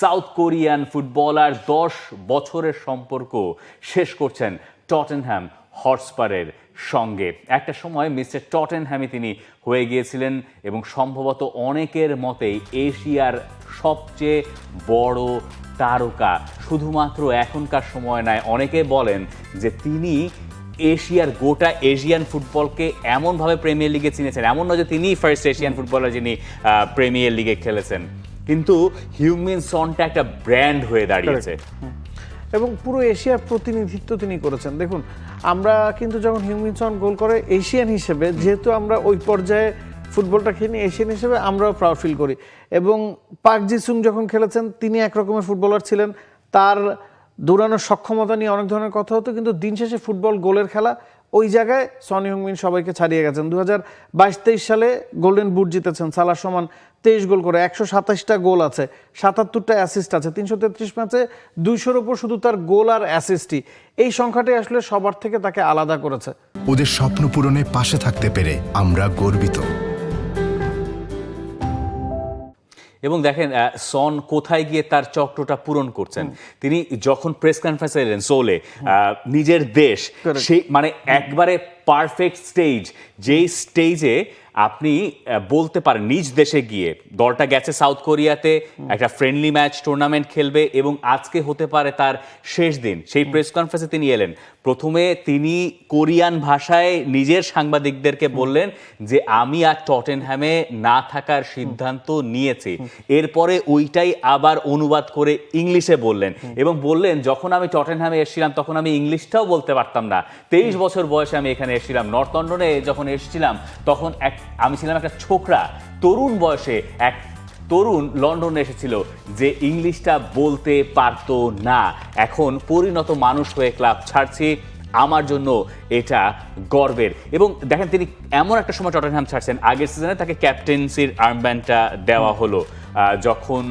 South Korean footballer দশ বছরের সম্পর্ক শেষ করছেন টটেনহ্যাম হটস্পারের সঙ্গে। একটা সময় মিস্টার টটেনহ্যামে তিনি হয়ে গিয়েছিলেন এবং সম্ভবত অনেকের মতেই এশিয়ার সবচেয়ে বড় তারকা। শুধুমাত্র এখনকার সময় নয়, অনেকে বলেন যে তিনি এশিয়ার গোটা এশিয়ান ফুটবলকে এমনভাবে প্রিমিয়ার লিগে চিনেছেন। এমন নয় যে তিনিই ফার্স্ট এশিয়ান ফুটবলার যিনি প্রিমিয়ার লিগে খেলেছেন। কিন্তু হিউমিন সনটা একটা ব্র্যান্ড হয়ে দাঁড়িয়েছে। এবং পুরো এশিয়ার প্রতিনিধিত্ব তিনি করেছেন। দেখুন, আমরা কিন্তু যখন হিউমিনসন গোল করে এশিয়ান হিসেবে, যেহেতু আমরা ওই পর্যায়ে ফুটবলটা খেলি এশিয়ান হিসেবে, আমরাও প্রাউড ফিল করি। এবং পাক জি সুং যখন খেলেছেন, তিনি এক রকমের ফুটবলার ছিলেন। তার দৌড়ানোর সক্ষমতা নিয়ে অনেক ধরনের কথা হতো, কিন্তু দিন শেষে ফুটবল গোলের খেলা ওই জায়গায় সনি হংমিন সবাইকে ছাড়িয়ে গেছেন। দু হাজার বাইশ তেইশ সালে গোল্ডেন বুট জিতেছেন। সালার সমান তেইশ গোল করে একশো সাতাশটা গোল আছে, সাতাত্তরটা অ্যাসিস্ট আছে, তিনশো তেত্রিশ ম্যাচে দুইশোর ওপর শুধু তার গোল আর অ্যাসিস্টই এই সংখ্যাটাই আসলে সবার থেকে তাকে আলাদা করেছে। ওদের স্বপ্ন পূরণে পাশে থাকতে পেরে আমরা গর্বিত। এবং দেখেন সন কোথায় গিয়ে তার চক্রটা পূরণ করছেন। তিনি যখন প্রেস কনফারেন্সে এলেন সোলে নিজের দেশ. সেই মানে একবারে পারফেক্ট স্টেজ যেই স্টেজে আপনি বলতে পারেন নিজ দেশে গিয়ে দলটা গেছে সাউথ কোরিয়াতে একটা ফ্রেন্ডলি ম্যাচ টুর্নামেন্ট খেলবে এবং আজকে হতে পারে তার শেষ দিন। সেই প্রেস কনফারেন্সে তিনি এলেন। প্রথমে তিনি কোরিয়ান ভাষায় নিজের সাংবাদিকদেরকে বললেন যে, আমি আর টটেনহ্যামে না থাকার সিদ্ধান্ত নিয়েছি। এরপরে ওইটাই আবার অনুবাদ করে ইংলিশে বললেন এবং বললেন, যখন আমি টটেনহ্যামে এসেছিলাম, তখন আমি ইংলিশটাও বলতে পারতাম না। তেইশ বছর বয়সে আমি এখানে এসেছিলাম। নর্থ লন্ডনে যখন এসেছিলাম, তখন এক, আমি ছিলাম একটা ছোকরা। তরুণ বয়সে এক তরুণ লন্ডনে এসেছিল যে ইংলিশটা বলতে পারতো না। এখন পরিণত মানুষ হয়ে ক্লাব ছাড়ছে। আমার জন্য এটা গর্বের। এবং দেখেন, তিনি এমন একটা সময় চট্টগ্রাম ছাড়ছেন। আগের সিজনে তাকে ক্যাপ্টেন্সির আর্মব্যান্ডটা দেওয়া হলো যখন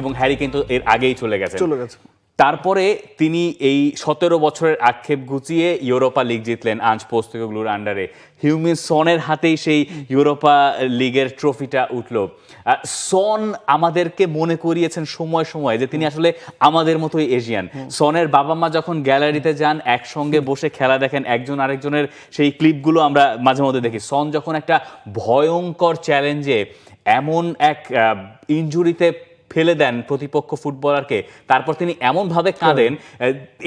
এবং হ্যারি কিন্তু এর আগেই চলে গেছে চলে গেছে। তারপরে তিনি এই সতেরো বছরের আক্ষেপ গুছিয়ে ইউরোপা লিগ জিতলেন আঞ্চ পোস্তকগুলোর আন্ডারে। হিউমিন সনের হাতেই সেই ইউরোপা লিগের ট্রফিটা উঠল। সন আমাদেরকে মনে করিয়েছেন সময় সময় যে তিনি আসলে আমাদের মতোই এশিয়ান। সনের বাবা মা যখন গ্যালারিতে যান, একসঙ্গে বসে খেলা দেখেন একজন আরেকজনের, সেই ক্লিপগুলো আমরা মাঝে মধ্যে দেখি। সন যখন একটা ভয়ঙ্কর চ্যালেঞ্জে এমন এক ইনজুরিতে ফেলে দেন প্রতিপক্ষ ফুটবলারকে। তারপর তিনি এমনভাবে কাঁদেন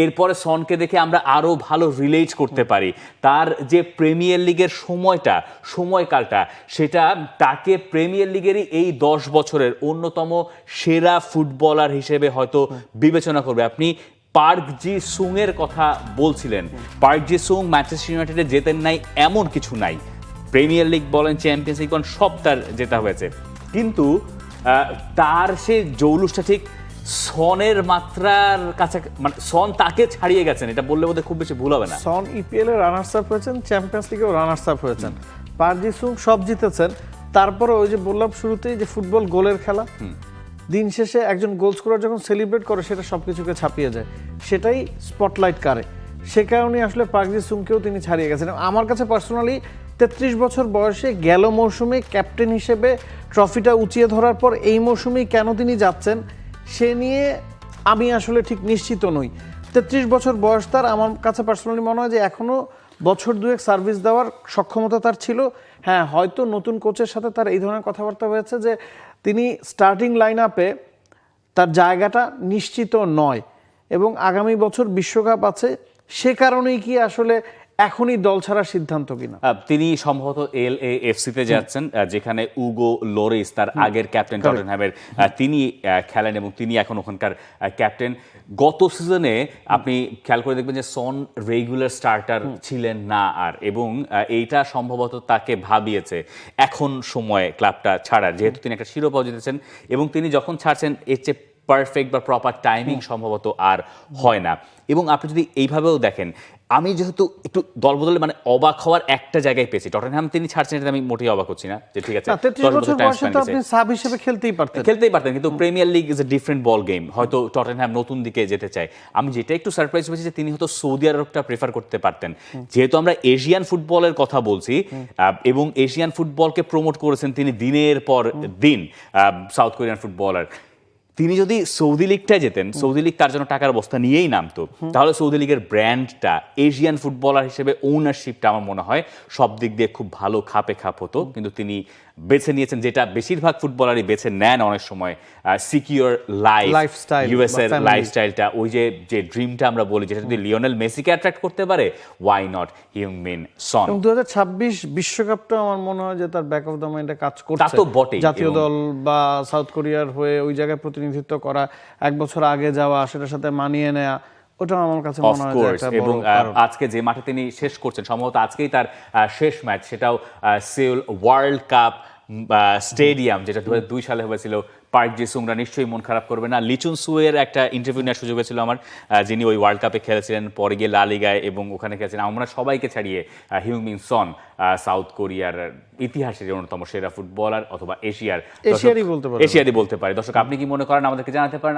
এরপরে সনকে দেখে আমরা আরও ভালো রিলেট করতে পারি। তার যে প্রিমিয়ার লিগের সময়টা সময়কালটা সেটা তাকে প্রিমিয়ার লিগেরই এই দশ বছরের অন্যতম সেরা ফুটবলার হিসেবে হয়তো বিবেচনা করবে। আপনি পার্ক জি সুং এর কথা বলছিলেন। পার্ক জি সুং ম্যানচেস্টার ইউনাইটেডে জেতেন নাই এমন কিছু নাই। প্রিমিয়ার লিগ বলেন চ্যাম্পিয়ন্স লিগ বলেন সব তার জেতা হয়েছে। কিন্তু তার সে জৌলুসটা ঠিক সনের মাত্রার কাছে মানে সন তাকে ছাড়িয়ে গেছেন। এটা বললে বোধহয় খুব বেশি ভুল হবে না। সন ইপিএল এর রানার্স আপ হয়েছেন চ্যাম্পিয়ন্স লিগেও রানার্স আপ হয়েছেন। পারজি সুং সব জিতেছেন। তারপরে ওই যে বললাম শুরুতেই যে ফুটবল গোলের খেলা। দিন শেষে একজন গোল স্কোরার যখন সেলিব্রেট করে সেটা সব কিছুকে ছাপিয়ে যায়। সেটাই স্পটলাইট কারে। সে কারণে আসলে পাকজি সুংকেও তিনি ছাড়িয়ে গেছেন। আমার কাছে পার্সোনালি তেত্রিশ বছর বয়সে গেল মৌসুমে ক্যাপ্টেন হিসেবে ট্রফিটা উঁচিয়ে ধরার পর এই মৌসুমেই কেন তিনি যাচ্ছেন, সে নিয়ে আমি আসলে ঠিক নিশ্চিত নই। তেত্রিশ বছর বয়স তার, আমার কাছে পার্সোনালি মনে হয় যে এখনও বছর দুয়েক সার্ভিস দেওয়ার সক্ষমতা তার ছিল। হ্যাঁ হয়তো নতুন কোচের সাথে তার এই ধরনের কথাবার্তা হয়েছে যে তিনি স্টার্টিং লাইন আপে তার জায়গাটা নিশ্চিত নয়। এবং আগামী বছর বিশ্বকাপ আছে, সে কারণেই কি আসলে এখনই দল ছাড়ার সিদ্ধান্ত কিনা? তিনি সম্ভবত এল এ এফসিতে যাচ্ছেন যেখানে উগো লোরিস তার আগের ক্যাপ্টেন টটেনহ্যামের তিনি খেলেন এবং তিনি এখন ওখানকার ক্যাপ্টেন। গত সিজনে আপনি খেয়াল করে দেখবেন যে সন রেগুলার স্টার্টার ছিলেন না আর এবং এইটা সম্ভবত তাকে ভাবিয়েছে এখন সময় ক্লাবটা ছাড়ার যেহেতু তিনি একটা শিরোপাও জিতেছেন এবং তিনি যখন ছাড়ছেন এর চেয়ে পারফেক্ট বা প্রপার টাইমিং সম্ভবত আর হয় না। এবং আপনি যদি এইভাবেও দেখেন আমি যেহেতু একটু দলবদলে মানে অবাক হওয়ার একটা জায়গায় পেয়েছি। টটেনহ্যাম তিনি ছাড়ছেন এটা আমি মোটেই অবাক হচ্ছি না যে ঠিক আছে না তেত্রিশ 10 বছর time বয়সে span তো গেছে। আপনি সাব হিসেবে খেলতেই পারতেন। খেলতেই পারতেন কিন্তু premier league is a different ball game হয়তো টটেনহ্যাম নতুন দিকে যেতে চায়। আমি যেটা একটু সারপ্রাইজ হয়েছি যে তিনি হয়তো সৌদি আরবটা প্রেফার করতে পারতেন। যেহেতু আমরা এশিয়ান ফুটবলের কথা বলছি আহ, এবং এশিয়ান ফুটবলকে প্রমোট করেছেন তিনি দিনের পর দিন সাউথ কোরিয়ান ফুটবলার তিনি যদি সৌদি লিগটা যেতেন সৌদি লীগ তার জন্য টাকার অবস্থা নিয়েই নামতো তাহলে সৌদি লীগের ব্র্যান্ডটা এশিয়ান ফুটবলার হিসেবে ওনারশিপটা আমার মনে হয় সব দিক দিয়ে খুব ভালো খাপে খাপ হতো। কিন্তু তিনি বেছে নিয়েছেন যেটা বেশিরভাগ ফুটবলারই বেছে নেন অনেক সময় সিকিউর লাইফ Lifestyle ইউএস এর family। লাইফস্টাইলটা ওই যে যে ড্রিমটা আমরা বলি যেটা যদি লিওনেল মেসিকে অ্যাট্রাক্ট করতে পারে ওয়াই নট হিউমিন সন দু বিশ্বকাপটা আমার মনে হয় যে তার ব্যাক অফ দ্য মাইন্ডে কাজ করছে। তা তো বটেই, জাতীয় দল বা সাউথ কোরিয়ার হয়ে ওই জায়গায় প্রতিনিধিত্ব করা এক বছর আগে যাওয়া সেটার সাথে মানিয়ে নেওয়া ওটা আমার কাছে মনে হয় একটা এবং আজকে যে মাঠে তিনি শেষ করছেন সম্ভবত আজকেই তার শেষ ম্যাচ সেটাও সেউল ওয়ার্ল্ড কাপ স্টেডিয়াম যেটা দু সালে হয়েছিল। পার্ক জি নিশ্চয়ই মন খারাপ করবে না। লিচুন সুয়ের একটা ইন্টারভিউ নেওয়ার সুযোগ হয়েছিল আমার যিনি ওই ওয়ার্ল্ড কাপে খেলেছিলেন পরে গিয়ে লা লিগায় এবং ওখানে খেলেছিলেন। আমরা সবাইকে ছাড়িয়ে হিউমিন সন সাউথ কোরিয়ার ইতিহাসের অন্যতম সেরা ফুটবলার অথবা এশিয়ার এশিয়ারই বলতে পারেন। এশিয়ারই বলতে পারে। দর্শক আপনি কি মনে করেন? আমাদেরকে জানাতে পারেন?